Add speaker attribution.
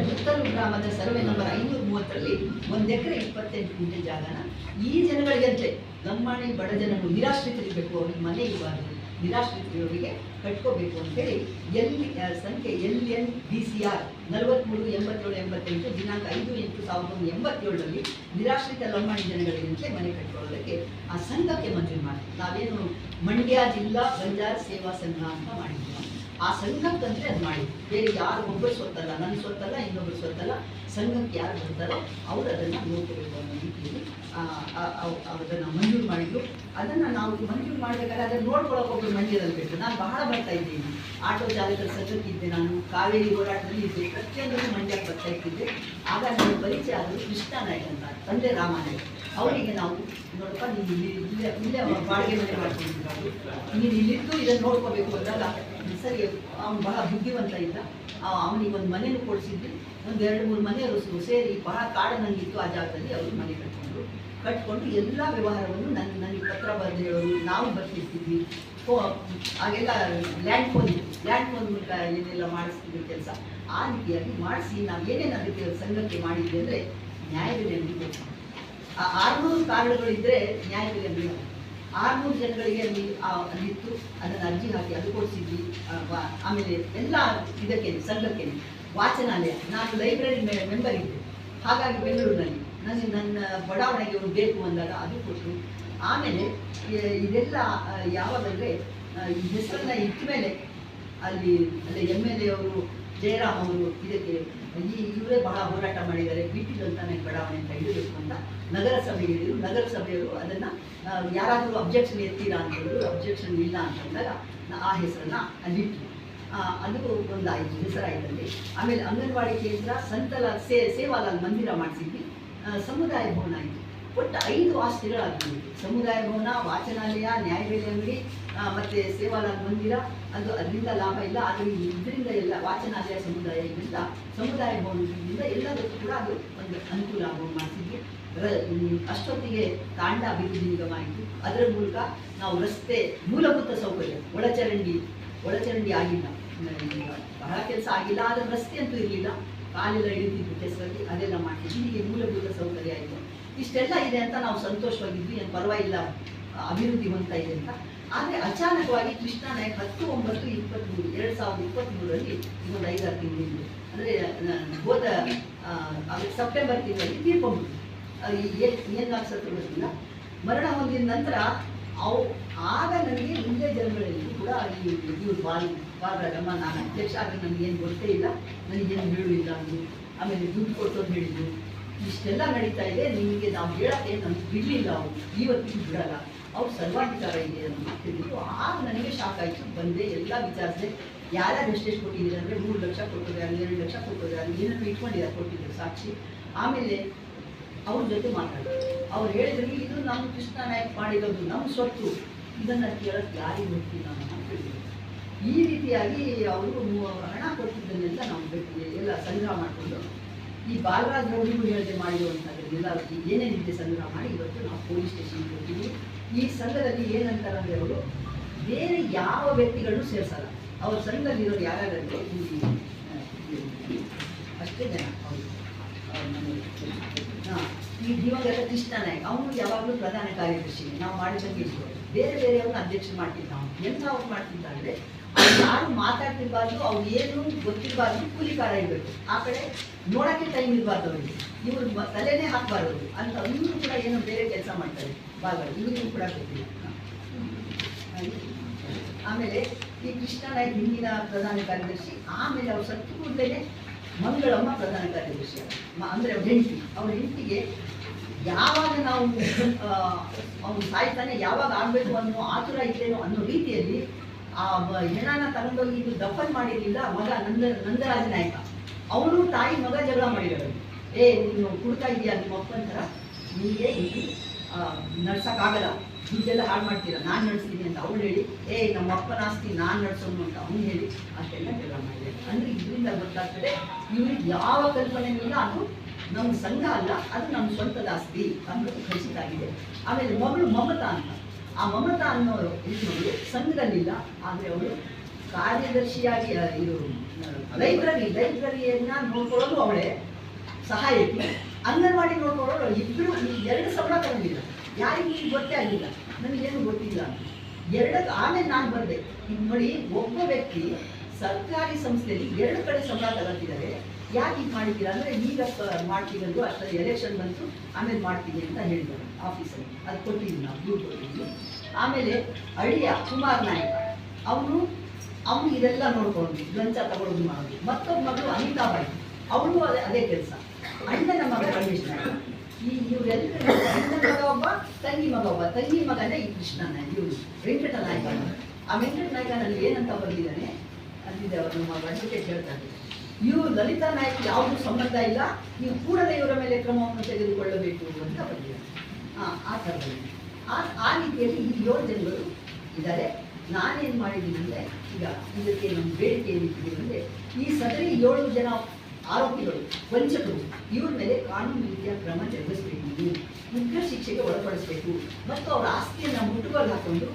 Speaker 1: ಮುತ್ತಲು ಗ್ರಾಮದ survey number ಐನೂರ ಮೂವತ್ತರಲ್ಲಿ ಒಂದು ಎಕರೆ ಇಪ್ಪತ್ತೆಂಟು ಗುಂಟೆ ಜಾಗನ ಈ ಜನಗಳಿಗಂತೆ ಲಂಬಾಣಿ ಬಡ ಜನರು ನಿರಾಶ್ರಿತರಿಗೆ ಬೇಕು ಅವ್ರಿಗೆ ಮನೆ ಇರಬಾರ್ದು ನಿರಾಶ್ರಿತರಿಗೆ ಕಟ್ಕೋಬೇಕು ಅಂತೇಳಿ ಎಲ್ ಸಂಖ್ಯೆ L N D C R ನಲವತ್ತ್ಮೂರು ಎಂಬತ್ತೇಳು, ಎಂಬತ್ತೆಂಟು, ದಿನಾಂಕ ಐದು, ಎಂಟು, ಸಾವಿರದ ಒಂಬೈನೂರ ಎಂಬತ್ತೇಳರಲ್ಲಿ ನಿರಾಶ್ರಿತ ಲಂಬಾಣಿ ಜನಗಳಿಗಂತೆ ಮನೆ ಕಟ್ಕೊಳ್ಳೋದಕ್ಕೆ ಆ ಸಂಘಕ್ಕೆ ಮಂಜೂರು ಮಾಡಿ ನಾವೇನು ಮಂಡ್ಯ ಜಿಲ್ಲಾ ಬಂಜಾರ್ ಸೇವಾ ಸಂಘ ಅಂತ ಮಾಡಿದ್ವಿ ಆ ಸಂಘಕ್ಕಂದ್ರೆ ಅದು ಮಾಡಿ. ಬೇರೆ ಯಾರು ಒಬ್ಬರು ಸ್ವತ್ತಲ್ಲ ನನ್ನ ಸ್ವತ್ತಲ್ಲ ಇನ್ನೊಬ್ಬರು ಸ್ವತ್ತಲ್ಲ, ಸಂಘಕ್ಕೆ ಯಾರು ಬರ್ತಾರೋ ಅವರು ಅದನ್ನು ನೋಡ್ಕೋಬೇಕು ಅನ್ನೋ ರೀತಿಯಲ್ಲಿ ಅದನ್ನು ಮಂಜೂರು ಮಾಡಿದ್ರು. ಅದನ್ನು ನಾವು ಮಂಜೂರು ಮಾಡಬೇಕಾದ್ರೆ ಅದನ್ನು ನೋಡ್ಕೊಳ್ಳೋಕೆ ಒಬ್ಬರು ಮಂಜೂರಲ್ಲಿ ನಾನು ಬಹಳ ಬರ್ತಾ ಇದ್ದೀನಿ. ಆಟೋ ಚಾಲಕರ ಸಂಘಕ್ಕಿದ್ದೆ ನಾನು, ಕಾವೇರಿ ಹೋರಾಟದಲ್ಲಿ ಇದ್ದೆ. ಪ್ರತಿಯೊಂದನ್ನು ಮಂಡ್ಯಕ್ಕೆ ಬರ್ತಾ ಇರ್ತಿದ್ದೆ ಆಗ ನನ್ನ ಪರಿಚಯ ಆದರು ಕೃಷ್ಣ ನಾಯ್ಕ ಅಂತ, ತಂದೆ ರಾಮನಾಯ್ಕ ಅವರಿಗೆ ನಾವು, ನೋಡಪ್ಪ, ನೀನು ಇಲ್ಲಿ ಇಲ್ಲೇ ಬಾಡಿಗೆ ಮನೆ ಮಾಡ್ಕೊಂಡಿದ್ರು ನೀನು ಇಲ್ಲಿದ್ದು ಇದನ್ನು ನೋಡ್ಕೋಬೇಕು ಅಂದಾಗ ಸರಿ, ಅವನು ಬಹಳ ಬುದ್ಧಿವಂತ ಇದ್ದ. ಅವನಿಗೆ ಒಂದು ಮನೇನು ಕೊಡಿಸಿದ್ವಿ. ಒಂದು ಎರಡು, ಮೂರು ಮನೆಯವರು ಸೇರಿ ಬಹಳ ಕಾಡು ನನಗಿತ್ತು ಆ ಜಾಗದಲ್ಲಿ ಅವರು ಮನೆ ಕಟ್ಕೊಂಡ್ರು ಕಟ್ಕೊಂಡು ಎಲ್ಲ ವ್ಯವಹಾರವನ್ನು ನನ್ನ ನನಗೆ ಪತ್ರ ಬರೆದಿರೋರು ನಾವು ಬರ್ತಿರ್ತಿದ್ವಿ ಫೋ ಆಗೆಲ್ಲ ಲ್ಯಾಂಡ್ ಫೋನ್ ಲ್ಯಾಂಡ್ ಫೋನ್ ಮೂಲಕ ಏನೆಲ್ಲ ಮಾಡಿಸ್ತಿದ್ವಿ ಕೆಲಸ. ಆ ರೀತಿಯಾಗಿ ಮಾಡಿಸಿ ನಾವು ಏನೇನು ಅದಕ್ಕೆ ಸಂಘಕ್ಕೆ ಮಾಡಿದ್ವಿ ಅಂದರೆ ನ್ಯಾಯಬೆಲೆ ಆ ಆ, ಆರುನೂರು ಕಾರ್ಡ್ಗಳಿದ್ದರೆ ನ್ಯಾಯಬೆಲೆ ಅಂಗಡಿ. ಆರುನೂರು ಜನಗಳಿಗೆ ಅಲ್ಲಿ ಅಲ್ಲಿತ್ತು ಅದನ್ನು ಅರ್ಜಿ ಹಾಕಿ ಅದು ಕೊಡಿಸಿದ್ವಿ. ಆಮೇಲೆ ಎಲ್ಲ ಇದಕ್ಕೆ ಸಂಘಕ್ಕೆ ವಾಚನಾಲಯ ನಾನು ಲೈಬ್ರರಿ ಮೆಂಬರ್ ಇದ್ದೆ ಹಾಗಾಗಿ ಬೆಂಗಳೂರಿನಲ್ಲಿ. ನನಗೆ ನನ್ನ ಬಡಾವಣೆಗೆ ಒಂದು ಬೇಕು ಅಂದಾಗ ಅದು ಕೊಟ್ಟರು ಆಮೇಲೆ ಇದೆಲ್ಲ ಯಾವಾಗಂದರೆ ಹೆಸರನ್ನ ಇಟ್ಟ ಮೇಲೆ ಅಲ್ಲಿ ಅಲ್ಲಿ ಎಂ ಎಲ್ ಎ ಅವರು ಜಯರಾಮ್ ಅವರು ಇದಕ್ಕೆ ಈ ಇವರೇ ಬಹಳ ಹೋರಾಟ ಮಾಡಿದ್ದಾರೆ. ನನಗೆ ಬಡಾವಣೆ ಅಂತ ಇಡಬೇಕು ಅಂತ ಹೇಳಿದ್ರು. ನಗರಸಭೆಯವರು ಅದನ್ನು ಯಾರಾದರೂ ಅಬ್ಜೆಕ್ಷನ್ ಎತ್ತೀರಾ ಅಂತ ಹೇಳಿದ್ರು. ಅಬ್ಜೆಕ್ಷನ್ ಇಲ್ಲ ಅಂತಂದಾಗ ಆ ಹೆಸರನ್ನು ಅಲ್ಲಿಟ್ಟು ಆ, ಅದು ಒಂದಾಯಿತು ಹೆಸರಾಯಿತಲ್ಲಿ. ಆಮೇಲೆ ಅಂಗನವಾಡಿ ಕೇಂದ್ರ ಸಂತಲ ಸೇ ಸೇವಾಲಾಲ್ ಮಂದಿರ ಮಾಡಿಸಿದ್ವಿ. ಸಮುದಾಯ ಭವನ ಆಯಿತು. ಒಟ್ಟು ಐದು ಆಸ್ತಿಗಳಾಗ್ತವೆ ಸಮುದಾಯ ಭವನ, ವಾಚನಾಲಯ ನ್ಯಾಯಬೆಲೆ ಅಂಗಡಿ ಮತ್ತು ಸೇವಾಲಾಲ್ ಮಂದಿರ, ಅದು ಅದರಿಂದ ಲಾಭ ಇಲ್ಲ. ಆದರೆ ಇದರಿಂದ ಎಲ್ಲ ವಾಚನಾಲಯ ಸಮುದಾಯ ಇದರಿಂದ, ಸಮುದಾಯ ಭವನದಿಂದ ಎಲ್ಲದಕ್ಕೂ ಕೂಡ ಅದು ಒಂದು ಅನುಕೂಲ ಆಗುವ ಮಾಡಿಸಿದ್ವಿ ಅಷ್ಟೊತ್ತಿಗೆ ತಾಂಡ ಅಭಿವೃದ್ಧಿ ನಿಗಮ ಆಯಿತು. ಅದರ ಮೂಲಕ ನಾವು ರಸ್ತೆ ಮೂಲಭೂತ ಸೌಕರ್ಯ, ಒಳಚರಂಡಿ ಒಳಚರಂಡಿ ಆಗಿಲ್ಲ. ಬಹಳ ಕೆಲಸ ಆಗಿಲ್ಲ, ಆದರೆ ರಸ್ತೆ ಅಂತೂ ಇರಲಿಲ್ಲ. ಕಾಲೆಲ್ಲ ಇಳಿದಿದ್ದು ಕೆಸರಲ್ಲಿ ಅದೆಲ್ಲ ಮಾಡಿ ಹೀಗೆ ಮೂಲಭೂತ ಸೌಕರ್ಯ ಆಯಿತು. ಇಷ್ಟೆಲ್ಲ ಇದೆ ಅಂತ ನಾವು ಸಂತೋಷವಾಗಿದ್ವಿ, ಏನು ಪರವಾಗಿಲ್ಲ, ಅಭಿವೃದ್ಧಿ ಹೊಂದ್ತಾ ಇದೆ ಅಂತ. ಆದರೆ ಅಚಾನಕವಾಗಿ ಕೃಷ್ಣ ನಾಯಕ್ ಹತ್ತು ಒಂಬತ್ತು ಇಪ್ಪತ್ತ್ಮೂರು ಎರಡು ಸಾವಿರದ ಇಪ್ಪತ್ತ್ಮೂರರಲ್ಲಿ ಇನ್ನೊಂದು ಐದಾರು ತಿಂಗಳಿಂದ ಅಂದರೆ ಹೋದ ಸೆಪ್ಟೆಂಬರ್ ತಿಂಗಳಲ್ಲಿ ಅದು ಏನು ಏನು ಸತ್ತು ಗೊತ್ತಿಲ್ಲ. ಮರಣ ಹೊಂದಿದ ನಂತರ ಅವು, ಆಗ ನನಗೆ ಮುಂದೆ ಜನಗಳಲ್ಲಿ ಕೂಡ ಈ ಇವ್ರು ಬಾಲ್ ಬಾಲರಾಜಮ್ಮ ನಾನು ಅಧ್ಯಕ್ಷ ಆಗಿ ನನಗೇನು ಗೊತ್ತೇ ಇಲ್ಲ, ನನಗೇನು ಹೇಳುವಿಲ್ಲ ಅಂದರು. ಆಮೇಲೆ ದುಡ್ಡು ಕೊಟ್ಟೋದು ಹೇಳಿದ್ರು. ಇಷ್ಟೆಲ್ಲ ನಡೀತಾ ಇದೆ, ನಿಮಗೆ ನಾವು ಹೇಳಕ್ಕೆ ನಮ್ಗೆ ಬಿಡಲಿಲ್ಲ ಅವರು. ಇವತ್ತಿಗೂ ಬಿಡಲ್ಲ. ಅವ್ರು ಸರ್ವಾಧಿಕಾರ ಇದೆ ಅಂತ ತಿಳಿದು ಆಗ ನನಗೆ ಶಾಕ್ ಆಯಿತು. ಬಂದೆ ಎಲ್ಲ ವಿಚಾರಿಸಿದೆ, ಯಾರ್ಯಾರು ಎಷ್ಟೆಷ್ಟು ಕೊಟ್ಟಿದ್ದೀರಿ ಅಂದರೆ ಮೂರು ಲಕ್ಷ ಕೊಟ್ಟಿದ್ದಾರೆ, ಎರಡು ಲಕ್ಷ ಕೊಟ್ಟಿದ್ದಾರೆ ಏನೇನು ಇಟ್ಕೊಂಡಿದ್ದಾರೆ ಕೊಟ್ಟಿದ್ದರು ಸಾಕ್ಷಿ. ಆಮೇಲೆ ಅವ್ರ ಜೊತೆ ಮಾತಾಡಿದ್ರು ಅವ್ರು ಹೇಳಿದ್ರು ಇದು ನಮ್ಮ ಕೃಷ್ಣ ನಾಯಕ್ ಮಾಡಿರೋದು ನಮ್ಮ ಸ್ವತ್ತು ಇದನ್ನು ಕೇಳೋಕ್ಕೆ ಯಾರಿಗೂ ಗೊತ್ತಿಲ್ಲ ಅಂತ ಹೇಳಿದ್ರು. ಈ ರೀತಿಯಾಗಿ ಅವರು ಹಣ ಕೊಟ್ಟಿದ್ದನ್ನೆಲ್ಲ ನಾವು ಎಲ್ಲ ಸಂಗ್ರಹ ಮಾಡಿಕೊಂಡು ಈ ಬಾಲರಾಜ್ ರವರಿಗೂ ಹೇಳದೆ ಮಾಡಿರುವಂಥದ್ದನ್ನೆಲ್ಲ ಏನೇನಿದೆ ಸಂಗ್ರಹ ಮಾಡಿ ಇವತ್ತು ನಾವು ಪೊಲೀಸ್ ಸ್ಟೇಷನ್ಗೆ ಹೋಗ್ತೀವಿ. ಈ ಸಂಘದಲ್ಲಿ ಏನಂತಾರಂದ್ರೆ ಅವರು, ಬೇರೆ ಯಾವ ವ್ಯಕ್ತಿಗಳನ್ನು ಸೇರಿಸಲ್ಲ. ಅವ್ರ ಸಂಘದಲ್ಲಿರೋರು ಯಾರ್ಯಾರಂದ್ರೆ ಈ ಅಷ್ಟೇ ಜನ ಅವರು. ಹಾಂ, ಈ ದಿವಂಗತ ಕೃಷ್ಣ ನಾಯಕ್, ಅವನು ಯಾವಾಗಲೂ ಪ್ರಧಾನ ಕಾರ್ಯದರ್ಶಿ. ನಾವು ಮಾಡಿದಂಗೆ ಬೇರೆ ಬೇರೆಯವ್ರನ್ನ ಅಧ್ಯಕ್ಷ ಮಾಡ್ತಿದ್ದ ಅವನು. ಎಂಥ ಅವ್ರು ಮಾಡ್ತಿದ್ದ ಅಂದರೆ ಯಾರು ಮಾತಾಡ್ತಿರ್ಬಾರ್ದು, ಅವ್ರು ಏನು ಗೊತ್ತಿರಬಾರ್ದು, ಕೂಲಿಕಾರ ಇರಬೇಕು. ಆ ಕಡೆ ನೋಡೋಕ್ಕೆ ಟೈಮ್ ಇರಬಾರ್ದು ಅವರಿಗೆ. ಇವರು ತಲೆನೇ ಹಾಕಬಾರ್ದು ಅಂತ ಇವರು ಕೂಡ ಏನೋ ಬೇರೆ ಕೆಲಸ ಮಾಡ್ತಾರೆ. ಭಾಗ ಇವರಿಗೂ ಕೂಡ ಗೊತ್ತಿಲ್ಲ. ಆಮೇಲೆ ಈ ಕೃಷ್ಣ ನಾಯಕ್ ಹಿಂದಿನ ಪ್ರಧಾನ ಕಾರ್ಯದರ್ಶಿ, ಆಮೇಲೆ ಅವ್ರು ಸತ್ತು ಕೂಡಲೇ ಮಂಗಳಮ್ಮ ಪ್ರಧಾನ ಕಾರ್ಯದರ್ಶಿ ಅಂದ್ರೆ ಅವ್ರ ಹೆಂಡತಿ. ಅವ್ರ ಹೆಂಡತಿಗೆ ಯಾವಾಗ ನಾವು ಅವನು ಸಾಯ್ತಾನೆ, ಯಾವಾಗ ಆಗಬೇಕು ಅನ್ನೋ ಆತುರ ಇದ್ದೇನೋ ಅನ್ನೋ ರೀತಿಯಲ್ಲಿ ಆ ಹೆಣನ ತಗೊಂಡೋಗಿ ಇದು ದಫನ್ ಮಾಡಿರಲಿಲ್ಲ, ಮಗ ನಂದ ನಂದರಾಜ ನಾಯಕ ಅವನು ತಾಯಿ ಮಗ ಜಗಳ ಮಾಡಿರೋದು. ಏ, ನೀನು ಕುಡ್ತಾ ಇದೀಯಾ ನಿಮ್ಮ ಅಪ್ಪನ ಥರ ನಿಮಗೆ ಇಲ್ಲಿ ನಡ್ಸೋಕ್ಕಾಗಲ್ಲ. ದುಡ್ಡೆಲ್ಲ ಹಾಳು ಮಾಡ್ತೀರಾ? ನಾನು ನಡೆಸ್ತೀನಿ ಅಂತ ಅವಳು ಹೇಳಿ, ಏ, ನಮ್ಮ ಅಪ್ಪನ ಆಸ್ತಿ ನಾನು ನಡೆಸೋನು ಅಂತ ಅವ್ನು ಹೇಳಿ, ಅಷ್ಟೆಲ್ಲ ಜಗಳ ಮಾಡಿದೆ. ಅಂದರೆ ಇದರಿಂದ ಗೊತ್ತಾಗ್ತದೆ, ಇವ್ರಿಗೆ ಯಾವ ಕಲ್ಪನೆನೂ ಇಲ್ಲ, ಅದು ನಮ್ಮ ಸಂಘ ಅಲ್ಲ, ಅದು ನಮ್ಮ ಸ್ವಂತದ ಆಸ್ತಿ ಅನ್ನೋದು ಖಚಿತ ಆಗಿದೆ. ಆಮೇಲೆ ಮಗಳು ಮಮತಾ ಅಂತ. ಆ ಮಮತಾ ಅನ್ನೋರು ಹೆಣ್ಮಗಳು ಸಂಘದಲ್ಲಿಲ್ಲ ಆದರೆ ಅವಳು ಕಾರ್ಯದರ್ಶಿಯಾಗಿ ಇವರು ಇದು ಲೈಬ್ರರಿ ಲೈಬ್ರರಿಯನ್ನ ನೋಡ್ಕೊಳ್ಳೋದು ಅವಳೇ ಸಹಾಯಕಿ. ಅಂಗನವಾಡಿ ನೋಡ್ಕೊಳ್ಳೋರು ಇಬ್ಬರು ಎರಡು ಸಂಬಳ ತಗೊಂಡಿಲ್ಲ. ಯಾರಿಗೂ ಈಗ ಗೊತ್ತೇ ಆಗಿಲ್ಲ. ನನಗೇನು ಗೊತ್ತಿಲ್ಲ. ಎರಡಕ್ಕೆ ಆಮೇಲೆ ನಾನು ಬಂದೆ ಈಗ ನೋಡಿ ಒಬ್ಬ ವ್ಯಕ್ತಿ ಸರ್ಕಾರಿ ಸಂಸ್ಥೆಯಲ್ಲಿ ಎರಡು ಕಡೆ ಸಂಬಳ ತಗೊಳ್ತಿದ್ದಾರೆ. ಯಾಕೆ ಇದು ಮಾಡಿದ್ದೀರಾ ಅಂದರೆ ಈಗ ಮಾಡ್ತೀವಿ ಅಷ್ಟರಲ್ಲಿ ಎಲೆಕ್ಷನ್ ಬಂತು, ಆಮೇಲೆ ಮಾಡ್ತೀವಿ ಅಂತ ಹೇಳಿದ್ರು ಆಫೀಸಲ್ಲಿ. ಅದು ಕೊಟ್ಟಿದ್ವಿ ನಾವು ದೂರು ಕೊಟ್ಟಿದ್ವಿ ಆಮೇಲೆ ಅಳಿಯ ಕುಮಾರ್ ನಾಯಕ, ಅವನು ಅವನು ಇದೆಲ್ಲ ನೋಡ್ಕೊಂಡು ಲಂಚ ತಗೊಳ್ಳೋದು ಮಾಡೋದು ಮತ್ತೊಬ್ಬ ಮಗಳು ಅನಿತಾಬಾಯಿ ಅವಳು ಅದೇ ಅದೇ ಕೆಲಸ. ಅಣ್ಣನ ಮಗ ನಾಯಕ. ಈ ಇವರೆಲ್ಲರೂ ಅಣ್ಣನ ಮಗ ಒಬ್ಬ, ತಂಗಿ ಮಗ ಒಬ್ಬ. ತಂಗಿ ಮಗನೇ ಈ ಕೃಷ್ಣ ನಾಯಕ, ಇವರು ವೆಂಕಟ ನಾಯಕ. ಆ ವೆಂಕಟ ನಾಯಕನಲ್ಲಿ ಏನಂತ ಬಂದಿದ್ದಾನೆ? ಅಲ್ಲಿದೆ ಅವರು, ನಮ್ಮ ಅಡ್ವೊಕೇಟ್ ಹೇಳ್ತಾರೆ ಇವರು ಲಲಿತಾ ನಾಯಕ್ ಯಾವುದು ಸಂಬಂಧ ಇಲ್ಲ, ನೀವು ಕೂಡಲೇ ಇವರ ಮೇಲೆ ಕ್ರಮವನ್ನು ತೆಗೆದುಕೊಳ್ಳಬೇಕು ಅಂತ ಬಂದಿದ್ದಾರೆ ಆ ಥರದಲ್ಲಿ. ಆ ಆ ರೀತಿಯಲ್ಲಿ ಈ ಏಳು ಇದ್ದಾರೆ. ನಾನೇನು ಮಾಡಿದ್ದೀನಿ ಅಂದರೆ, ಈಗ ಇದಕ್ಕೆ ನಮ್ಮ ಬೇಡಿಕೆ ಏನಿದೆ ಅಂದರೆ, ಈ ಸದರಿ ಏಳು ಜನ ಆರೋಪಿಗಳು, ವಂಚಕರು, ಇವ್ರ ಮೇಲೆ ಕಾನೂನು ರೀತಿಯ ಕ್ರಮ ಜರುಗಿಸಬೇಕು. ಉಗ್ರ ಶಿಕ್ಷೆಗೆ ಒಳಪಡಿಸಬೇಕು. ಮತ್ತು ಅವರ ಆಸ್ತಿಯನ್ನು ಮುಟ್ಟುಗೋಲು ಹಾಕೊಂಡು